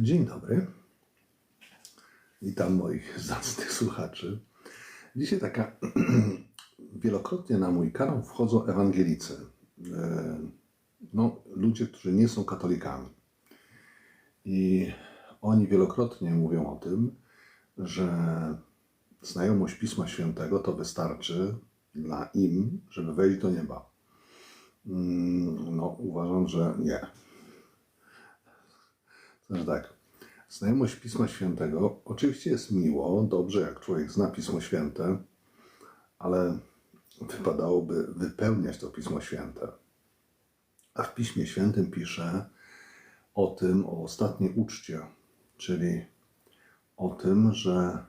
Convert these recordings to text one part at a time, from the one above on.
Dzień dobry. Witam moich zacnych słuchaczy. Dzisiaj taka wielokrotnie na mój kanał wchodzą ewangelicy. E, No, ludzie, którzy nie są katolikami. I oni wielokrotnie mówią o tym, że znajomość Pisma Świętego to wystarczy dla im, żeby wejść do nieba. Mm, No, uważam, że nie. Znaczy tak, znajomość Pisma Świętego. Oczywiście jest miło, dobrze jak człowiek zna Pismo Święte, ale wypadałoby wypełniać to Pismo Święte. A w Piśmie Świętym pisze o tym, o ostatniej uczcie, czyli o tym, że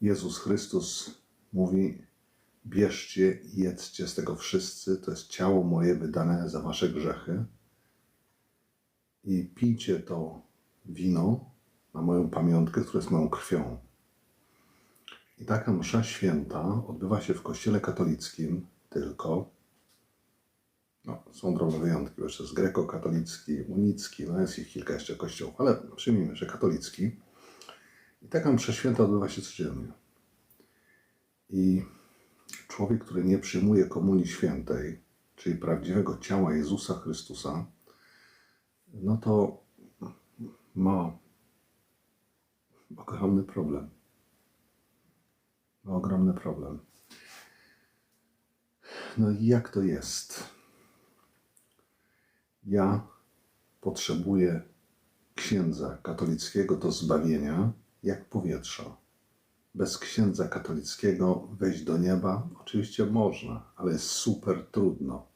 Jezus Chrystus mówi: Bierzcie i jedzcie z tego wszyscy, to jest ciało moje wydane za wasze grzechy i pijcie to wino na moją pamiątkę, które jest moją krwią. I taka msza święta odbywa się w kościele katolickim tylko. No, są drobne wyjątki, jeszcze jest grekokatolicki, unicki, no jest ich kilka jeszcze kościołów, ale przyjmijmy, że katolicki. I taka msza święta odbywa się codziennie. I człowiek, który nie przyjmuje komunii świętej, czyli prawdziwego ciała Jezusa Chrystusa, no to ma ogromny problem. Ma ogromny problem. No i jak to jest? Ja potrzebuję księdza katolickiego do zbawienia, jak powietrza. Bez księdza katolickiego wejść do nieba oczywiście można, ale jest super trudno.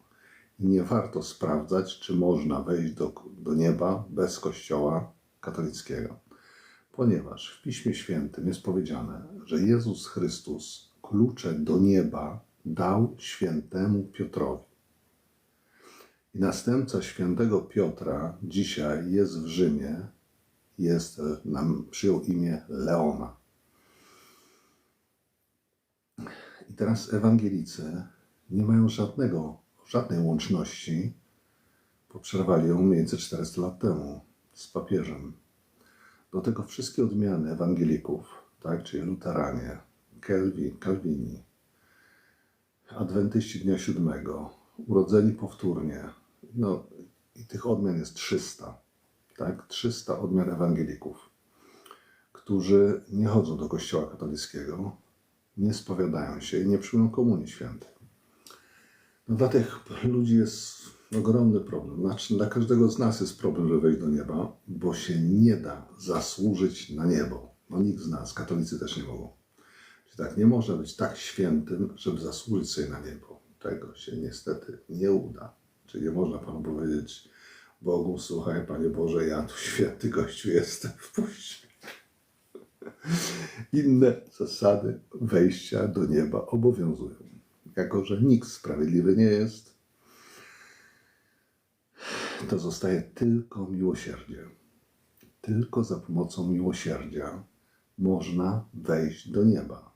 Nie warto sprawdzać, czy można wejść do, do nieba bez kościoła katolickiego. Ponieważ w Piśmie Świętym jest powiedziane, że Jezus Chrystus klucze do nieba dał świętemu Piotrowi. I następca świętego Piotra dzisiaj jest w Rzymie, jest, e, nam przyjął imię Leona. I teraz ewangelicy nie mają żadnego, żadnej łączności, bo przerwali ją mniej więcej 400 lat temu z papieżem. Do tego wszystkie odmiany ewangelików, tak, czyli luteranie, Kelwi, Kalwini, adwentyści dnia siódmego, urodzeni powtórnie, no i tych odmian jest 300, tak, 300 odmian ewangelików, którzy nie chodzą do kościoła katolickiego, nie spowiadają się i nie przyjmują komunii świętej. Dla tych ludzi jest ogromny problem. Znaczy, dla każdego z nas jest problem, żeby wejść do nieba, bo się nie da zasłużyć na niebo. No nikt z nas, katolicy też nie mogą. Czyli tak, nie można być tak świętym, żeby zasłużyć sobie na niebo. Tego się niestety nie uda. Czyli nie można Panu powiedzieć Bogu, słuchaj Panie Boże, ja tu święty gościu jestem, wpuść. Inne zasady wejścia do nieba obowiązują. Jako, że nikt sprawiedliwy nie jest, to zostaje tylko miłosierdzie. Tylko za pomocą miłosierdzia można wejść do nieba.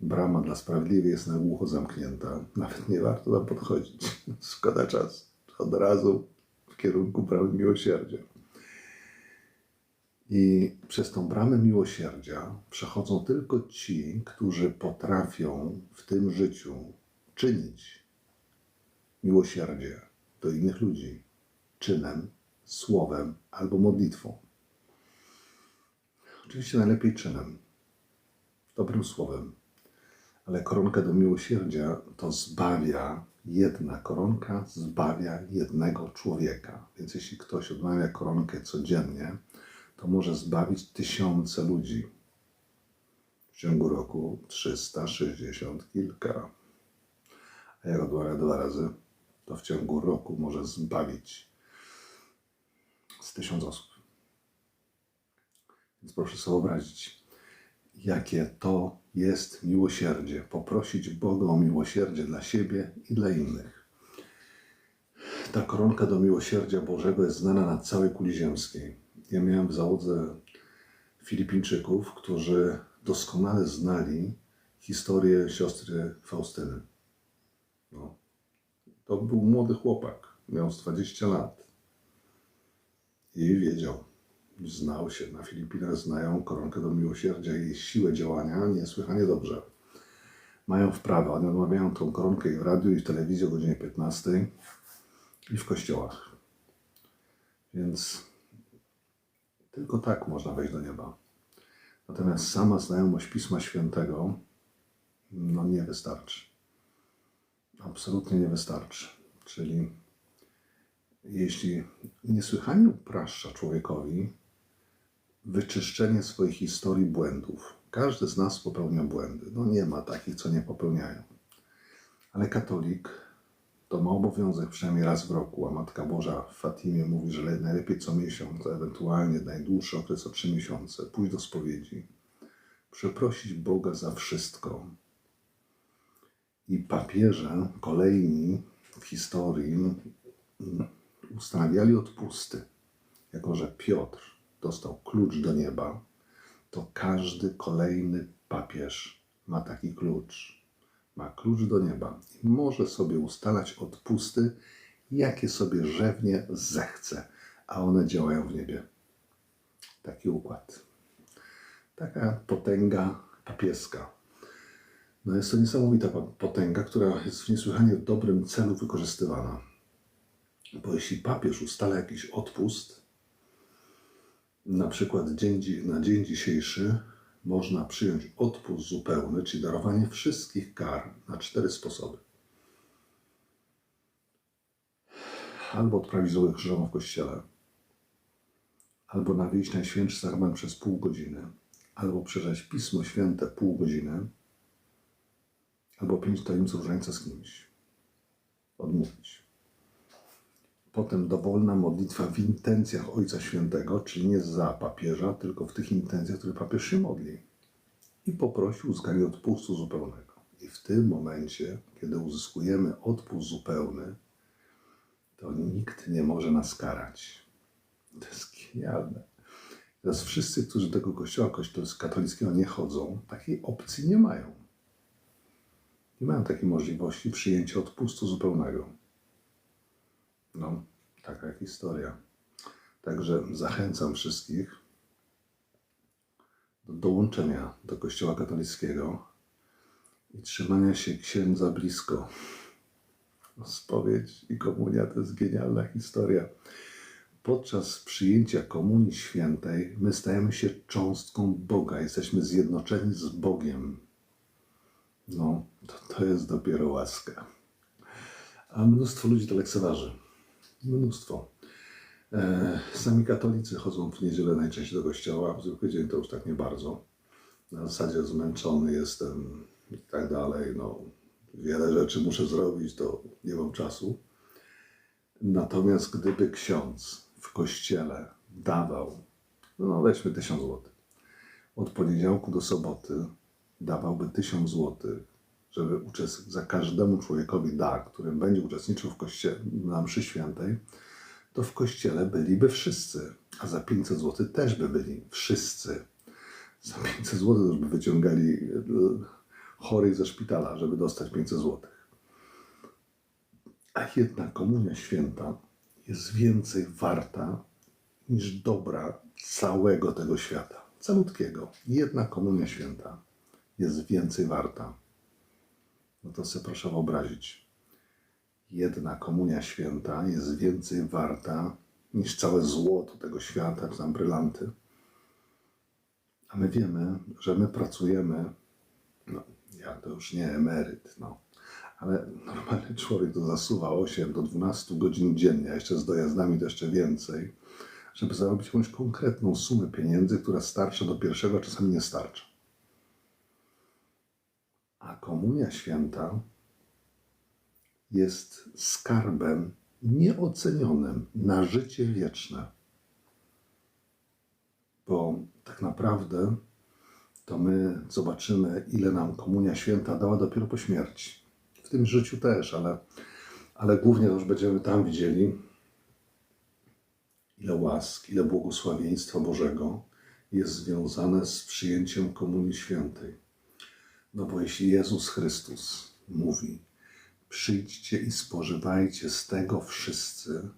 Brama dla sprawiedliwych jest na głucho zamknięta. Nawet nie warto tam podchodzić. Szkoda czasu. Od razu w kierunku bramy miłosierdzia. I przez tą bramę miłosierdzia przechodzą tylko ci, którzy potrafią w tym życiu czynić miłosierdzie do innych ludzi czynem, słowem albo modlitwą. Oczywiście najlepiej czynem, dobrym słowem, ale koronka do miłosierdzia to zbawia jedna koronka, zbawia jednego człowieka. Więc jeśli ktoś odmawia koronkę codziennie, to może zbawić tysiące ludzi. W ciągu roku 360 kilka. A jak odmawia dwa razy, to w ciągu roku może zbawić z tysiąc osób. Więc proszę sobie wyobrazić, jakie to jest miłosierdzie. Poprosić Boga o miłosierdzie dla siebie i dla innych. Ta koronka do miłosierdzia Bożego jest znana na całej kuli ziemskiej. Ja miałem w załodze Filipińczyków, którzy doskonale znali historię siostry Faustyny. No. To był młody chłopak, miał z 20 lat i wiedział, znał się na Filipinach, znają koronkę do miłosierdzia i siłę działania niesłychanie dobrze. Mają wprawę, oni odmawiają tą koronkę i w radiu, i w telewizji o godzinie 15 i w kościołach. Więc tylko tak można wejść do nieba. Natomiast sama znajomość Pisma Świętego no nie wystarczy. Absolutnie nie wystarczy. Czyli jeśli niesłychanie upraszcza człowiekowi wyczyszczenie swojej historii błędów. Każdy z nas popełnia błędy. No nie ma takich, co nie popełniają. Ale katolik to ma obowiązek przynajmniej raz w roku, a Matka Boża w Fatimie mówi, że najlepiej co miesiąc, a ewentualnie najdłuższy okres o trzy miesiące, pójść do spowiedzi, przeprosić Boga za wszystko. I papieże kolejni w historii ustanawiali odpusty. Jako, że Piotr dostał klucz do nieba, to każdy kolejny papież ma taki klucz. Ma klucz do nieba i może sobie ustalać odpusty, jakie sobie rzewnie zechce, a one działają w niebie. Taki układ. Taka potęga papieska. No jest to niesamowita potęga, która jest w niesłychanie dobrym celu wykorzystywana. Bo jeśli papież ustala jakiś odpust, na przykład dzień, dzi- na dzień dzisiejszy można przyjąć odpust zupełny, czyli darowanie wszystkich kar na cztery sposoby. Albo odprawić złe krzyżowo w kościele, albo nawieść Najświętszy Sakrament przez pół godziny, albo przeczytać Pismo Święte pół godziny, albo pięć tajemnic różańca z kimś. Odmówić. Potem dowolna modlitwa w intencjach Ojca Świętego, czyli nie za papieża, tylko w tych intencjach, które papież się modli. I poprosił uzyskanie odpustu zupełnego. I w tym momencie, kiedy uzyskujemy odpust zupełny, to nikt nie może nas karać. To jest genialne. Teraz wszyscy, którzy tego kościoła kościoła katolickiego nie chodzą, takiej opcji nie mają. Nie mają takiej możliwości przyjęcia odpustu zupełnego. No, taka historia. Także zachęcam wszystkich do dołączenia do Kościoła katolickiego i trzymania się księdza blisko. Spowiedź i komunia to jest genialna historia. Podczas przyjęcia Komunii Świętej my stajemy się cząstką Boga, jesteśmy zjednoczeni z Bogiem. No, to, to jest dopiero łaska. A mnóstwo ludzi to lekceważy. Mnóstwo. E, sami katolicy chodzą w niedzielę najczęściej do kościoła, w zwykły dzień to już tak nie bardzo. Na zasadzie zmęczony jestem i tak dalej. No, wiele rzeczy muszę zrobić, to nie mam czasu. Natomiast gdyby ksiądz w kościele dawał, no weźmy tysiąc złotych, od poniedziałku do soboty dawałby tysiąc złotych, żeby uczest... za każdemu człowiekowi da, który będzie uczestniczył w kościele na mszy świętej, to w kościele byliby wszyscy, a za 500 zł też by byli wszyscy. Za 500 zł też by wyciągali e, chorych ze szpitala, żeby dostać 500 zł. A jedna komunia święta jest więcej warta niż dobra całego tego świata, calutkiego. Jedna komunia święta jest więcej warta. No to sobie proszę wyobrazić. Jedna komunia święta jest więcej warta niż całe złoto tego świata, czy tam brylanty. A my wiemy, że my pracujemy, no ja to już nie emeryt, no, ale normalny człowiek to zasuwa 8 do 12 godzin dziennie, a jeszcze z dojazdami to jeszcze więcej, żeby zarobić jakąś konkretną sumę pieniędzy, która starcza do pierwszego, a czasami nie starcza. A komunia święta jest skarbem nieocenionym na życie wieczne. Bo tak naprawdę to my zobaczymy, ile nam komunia święta dała dopiero po śmierci. W tym życiu też, ale, ale głównie to już będziemy tam widzieli, ile łask, ile błogosławieństwa Bożego jest związane z przyjęciem komunii świętej. No bo jeśli Jezus Chrystus mówi, przyjdźcie i spożywajcie z tego wszyscy,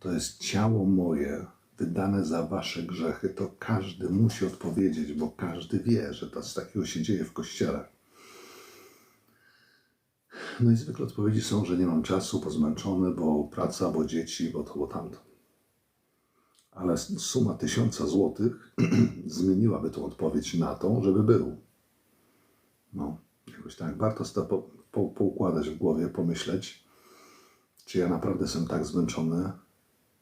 to jest ciało moje wydane za wasze grzechy, to każdy musi odpowiedzieć, bo każdy wie, że to z takiego się dzieje w kościele. No i zwykle odpowiedzi są, że nie mam czasu, bo zmęczony, bo praca, bo dzieci, bo to, bo tamto. Ale suma tysiąca złotych zmieniłaby tą odpowiedź na tą, żeby był. No, jakoś tak. Warto to po, po, poukładać w głowie, pomyśleć, czy ja naprawdę jestem tak zmęczony,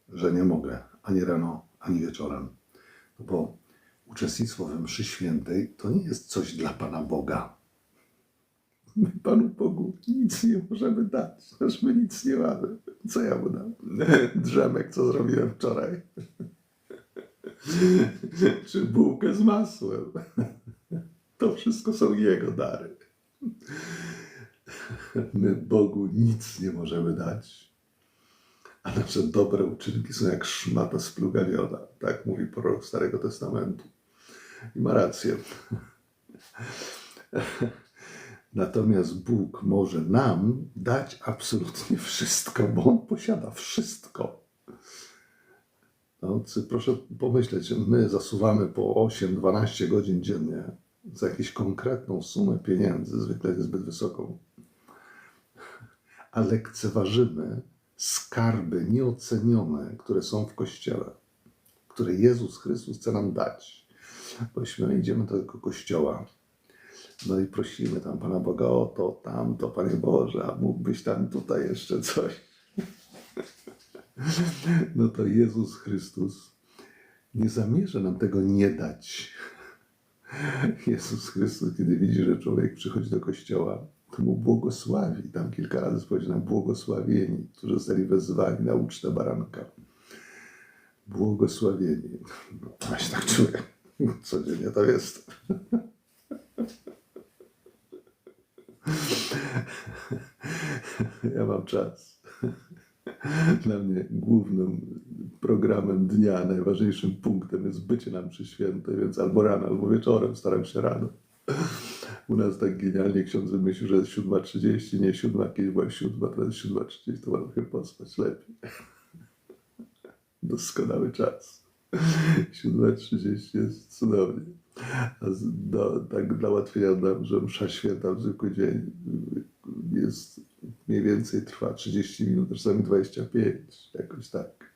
że nie mogę ani rano, ani wieczorem. No bo uczestnictwo we mszy świętej to nie jest coś dla Pana Boga. My Panu Bogu nic nie możemy dać, aż my nic nie mamy. Co ja mu dam? Drzemek, co zrobiłem wczoraj. Czy bułkę z masłem. To wszystko są Jego dary. My Bogu nic nie możemy dać, a nasze dobre uczynki są jak szmata splugawiona. Tak mówi prorok Starego Testamentu. I ma rację. Natomiast Bóg może nam dać absolutnie wszystko, bo On posiada wszystko. No, proszę pomyśleć, my zasuwamy po 8-12 godzin dziennie za jakąś konkretną sumę pieniędzy, zwykle jest zbyt wysoką, a lekceważymy skarby nieocenione, które są w Kościele, które Jezus Chrystus chce nam dać. Bośmy idziemy do tego Kościoła, no i prosimy tam Pana Boga o to, tamto, Panie Boże, a mógłbyś tam tutaj jeszcze coś. No to Jezus Chrystus nie zamierza nam tego nie dać. Jezus Chrystus, kiedy widzi, że człowiek przychodzi do kościoła, to mu błogosławi. Tam kilka razy powiedziano błogosławieni, którzy zostali wezwani na ucztę baranka. Błogosławieni. No, ja się tak czuję. Codziennie to jest. Ja mam czas. Dla mnie głównym programem dnia, najważniejszym punktem jest bycie nam przy świętej, więc albo rano, albo wieczorem staram się rano. U nas tak genialnie ksiądz wymyślił, że jest 7.30, nie 7, kiedyś była 7, teraz jest 7.30, to można chyba pospać lepiej. Doskonały czas. 7.30 jest cudownie. Do, tak dla dam, że msza święta w zwykły dzień jest mniej więcej trwa 30 minut, czasami 25, jakoś tak.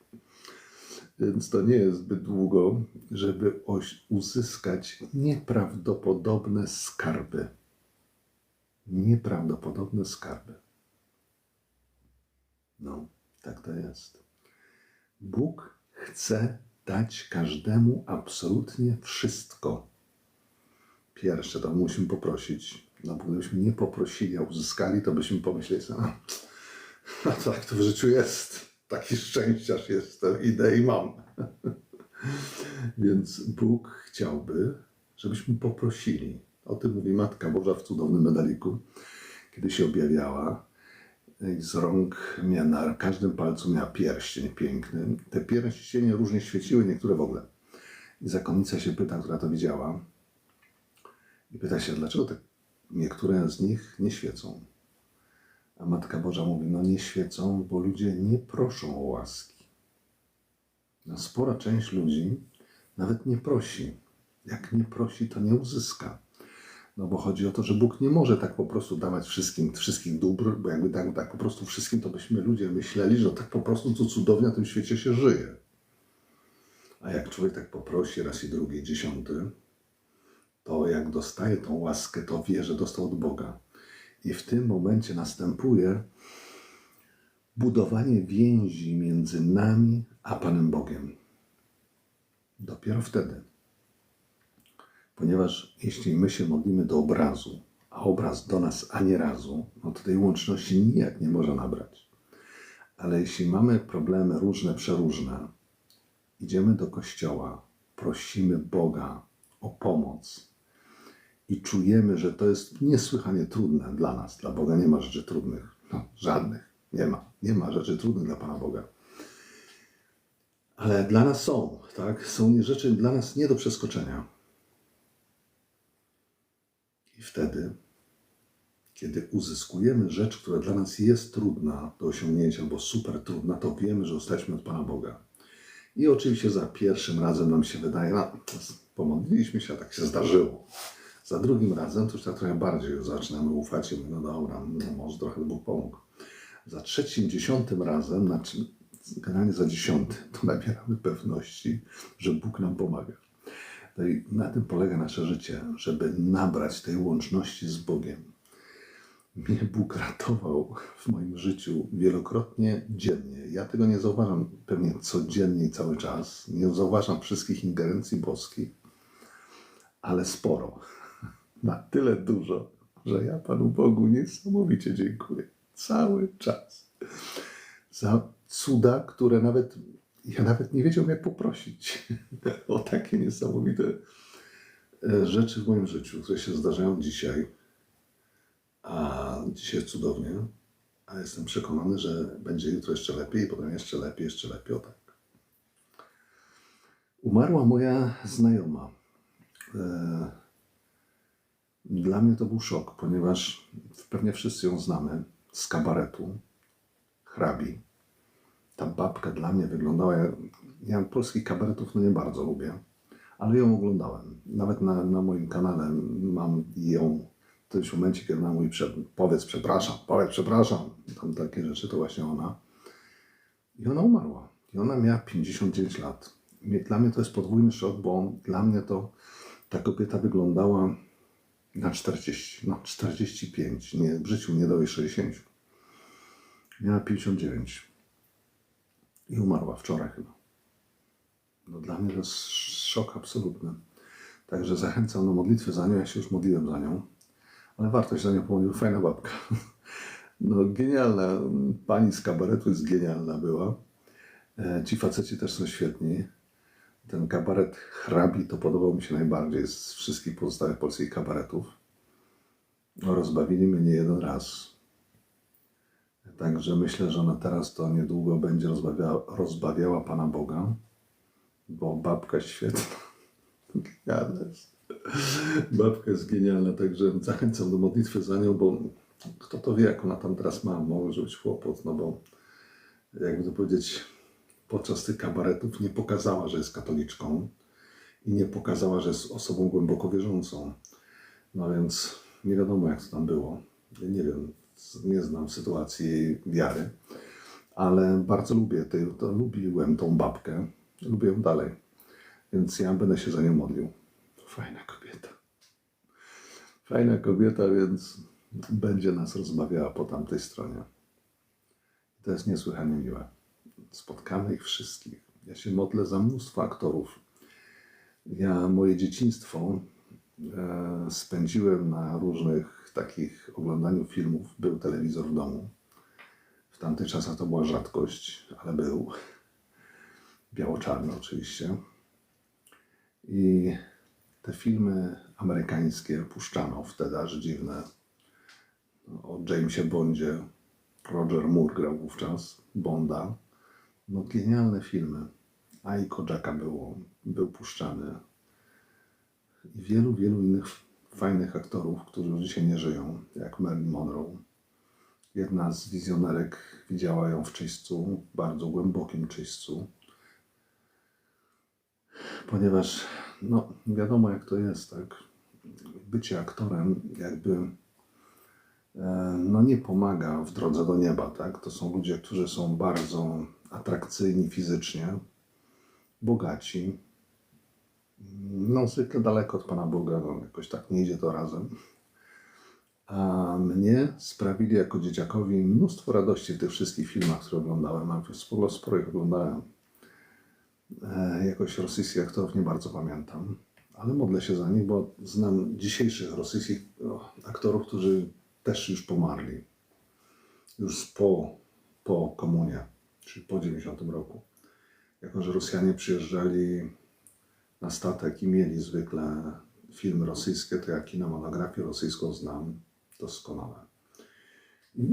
Więc to nie jest zbyt długo, żeby uzyskać nieprawdopodobne skarby. Nieprawdopodobne skarby. No, tak to jest. Bóg chce dać każdemu absolutnie wszystko. Pierwsze, to musimy poprosić. No bo gdybyśmy nie poprosili, a uzyskali, to byśmy pomyśleli sobie, no, tak to w życiu jest. Taki szczęściarz jestem, idę i mam. Więc Bóg chciałby, żebyśmy poprosili. O tym mówi Matka Boża w cudownym medaliku, kiedy się objawiała. Z rąk miała, na każdym palcu miała pierścień piękny. Te pierścienie różnie świeciły, niektóre w ogóle. I zakonnica się pyta, która to widziała. I pyta się, dlaczego te niektóre z nich nie świecą. A Matka Boża mówi, no nie świecą, bo ludzie nie proszą o łaski. No, spora część ludzi nawet nie prosi. Jak nie prosi, to nie uzyska. No bo chodzi o to, że Bóg nie może tak po prostu dawać wszystkim, wszystkich dóbr, bo jakby tak, tak po prostu wszystkim, to byśmy ludzie myśleli, że tak po prostu to cudownie na tym świecie się żyje. A jak człowiek tak poprosi raz i drugi, dziesiąty, to jak dostaje tą łaskę, to wie, że dostał od Boga. I w tym momencie następuje budowanie więzi między nami a Panem Bogiem. Dopiero wtedy. Ponieważ jeśli my się modlimy do obrazu, a obraz do nas ani razu, no to tej łączności nijak nie może nabrać. Ale jeśli mamy problemy różne, przeróżne, idziemy do kościoła, prosimy Boga o pomoc i czujemy, że to jest niesłychanie trudne dla nas. Dla Boga nie ma rzeczy trudnych. No, żadnych. Nie ma. Nie ma rzeczy trudnych dla Pana Boga. Ale dla nas są, tak? Są rzeczy dla nas nie do przeskoczenia. I wtedy, kiedy uzyskujemy rzecz, która dla nas jest trudna do osiągnięcia, bo super trudna, to wiemy, że jesteśmy od Pana Boga. I oczywiście za pierwszym razem nam się wydaje, no pomodliliśmy się, a tak się zdarzyło. Za drugim razem to już tak trochę bardziej zaczynamy ufać i no dobra, no może trochę Bóg pomógł. Za trzecim, dziesiątym razem, znaczy generalnie za dziesiątym, to nabieramy pewności, że Bóg nam pomaga. No i na tym polega nasze życie, żeby nabrać tej łączności z Bogiem. Mnie Bóg ratował w moim życiu wielokrotnie dziennie. Ja tego nie zauważam pewnie codziennie i cały czas. Nie zauważam wszystkich ingerencji boskich, ale sporo. Na tyle dużo, że ja Panu Bogu niesamowicie dziękuję. Cały czas. Za cuda, które nawet ja nawet nie wiedziałem, jak poprosić o takie niesamowite e, rzeczy w moim życiu, które się zdarzają dzisiaj. A dzisiaj cudownie. A jestem przekonany, że będzie jutro jeszcze lepiej, potem jeszcze lepiej, jeszcze lepiej. O tak. Umarła moja znajoma. E, Dla mnie to był szok, ponieważ pewnie wszyscy ją znamy z kabaretu hrabi. Ta babka dla mnie wyglądała. Ja polskich kabaretów no nie bardzo lubię, ale ją oglądałem. Nawet na, na moim kanale mam ją w tym momencie, kiedy na mój prze, powiedz przepraszam, powiedz przepraszam, tam takie rzeczy, to właśnie ona. I ona umarła. I ona miała 59 lat. Dla mnie to jest podwójny szok, bo dla mnie to ta kobieta wyglądała na 40, no 45, nie, w życiu nie do jej 60. Miała 59 i umarła wczoraj chyba. No dla mnie to jest szok absolutny. Także zachęcam do modlitwy za nią. Ja się już modliłem za nią, ale warto się za nią pomodlić. Fajna babka. No genialna. Pani z kabaretu jest genialna była. E, Ci faceci też są świetni. Ten kabaret hrabi to podobał mi się najbardziej z wszystkich pozostałych polskich kabaretów. No, rozbawili mnie nie jeden raz. Także myślę, że ona teraz to niedługo będzie rozbawiała, rozbawiała Pana Boga, bo babka świetna. Genialna jest. Babka jest genialna, także zachęcam do modlitwy za nią, bo kto to wie, jak ona tam teraz ma, może być kłopot, no bo jakby to powiedzieć, podczas tych kabaretów nie pokazała, że jest katoliczką i nie pokazała, że jest osobą głęboko wierzącą. No więc nie wiadomo, jak to tam było. Nie wiem, nie znam sytuacji jej wiary, ale bardzo lubię, tej, to lubiłem tą babkę, lubię ją dalej, więc ja będę się za nią modlił. Fajna kobieta. Fajna kobieta, więc będzie nas rozmawiała po tamtej stronie. To jest niesłychanie miłe. Spotkamy ich wszystkich. Ja się modlę za mnóstwo aktorów. Ja moje dzieciństwo e, spędziłem na różnych takich oglądaniu filmów. Był telewizor w domu. W tamtych czasach to była rzadkość, ale był. Biało-czarny oczywiście. I te filmy amerykańskie puszczano wtedy, aż dziwne. O Jamesie Bondzie. Roger Moore grał wówczas Bonda. No genialne filmy. A i Kojaka było, był puszczany. I wielu, wielu innych fajnych aktorów, którzy już dzisiaj nie żyją, jak Marilyn Monroe. Jedna z wizjonerek widziała ją w czyśćcu, bardzo głębokim czyśćcu. Ponieważ, no, wiadomo jak to jest, tak? Bycie aktorem jakby e, no nie pomaga w drodze do nieba, tak? To są ludzie, którzy są bardzo atrakcyjni fizycznie, bogaci, no zwykle daleko od Pana Boga, no jakoś tak nie idzie to razem. A mnie sprawili jako dzieciakowi mnóstwo radości w tych wszystkich filmach, które oglądałem, a sporo, sporo ich oglądałem. E, jakoś rosyjskich aktorów nie bardzo pamiętam, ale modlę się za nich, bo znam dzisiejszych rosyjskich aktorów, którzy też już pomarli. Już po, po komunie, czyli po 90 roku. Jako, że Rosjanie przyjeżdżali na statek i mieli zwykle filmy rosyjskie, to ja kinematografię rosyjską znam doskonale.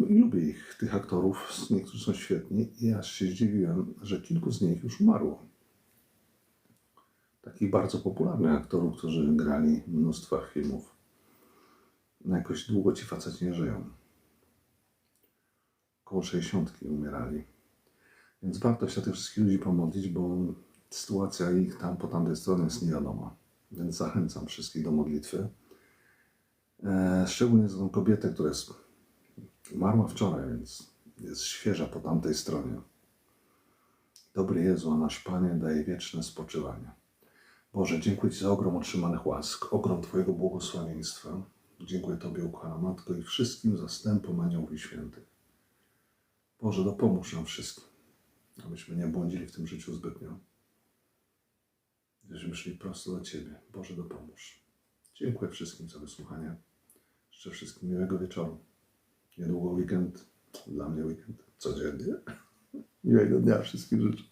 Lubię ich, tych aktorów, niektórzy są świetni i aż się zdziwiłem, że kilku z nich już umarło. Takich bardzo popularnych aktorów, którzy grali w mnóstwach filmów. No jakoś długo ci faceci nie żyją. Koło 60 umierali. Więc warto się tych wszystkich ludzi pomodlić, bo sytuacja ich tam po tamtej stronie jest niewiadoma. Więc zachęcam wszystkich do modlitwy. E, szczególnie za tą kobietę, która jest, umarła wczoraj, więc jest świeża po tamtej stronie. Dobry Jezu, a nasz Panie daje wieczne spoczywanie. Boże, dziękuję Ci za ogrom otrzymanych łask, ogrom Twojego błogosławieństwa. Dziękuję Tobie, ukochana Matko, i wszystkim zastępom aniołów i świętych. Boże, dopomóż nam wszystkim, abyśmy nie błądzili w tym życiu zbytnio. Żebyśmy szli prosto do Ciebie. Boże, dopomóż. Dziękuję wszystkim za wysłuchanie. Życzę wszystkim miłego wieczoru. Niedługo weekend. Dla mnie weekend. Codziennie. Miłego dnia wszystkim życzę.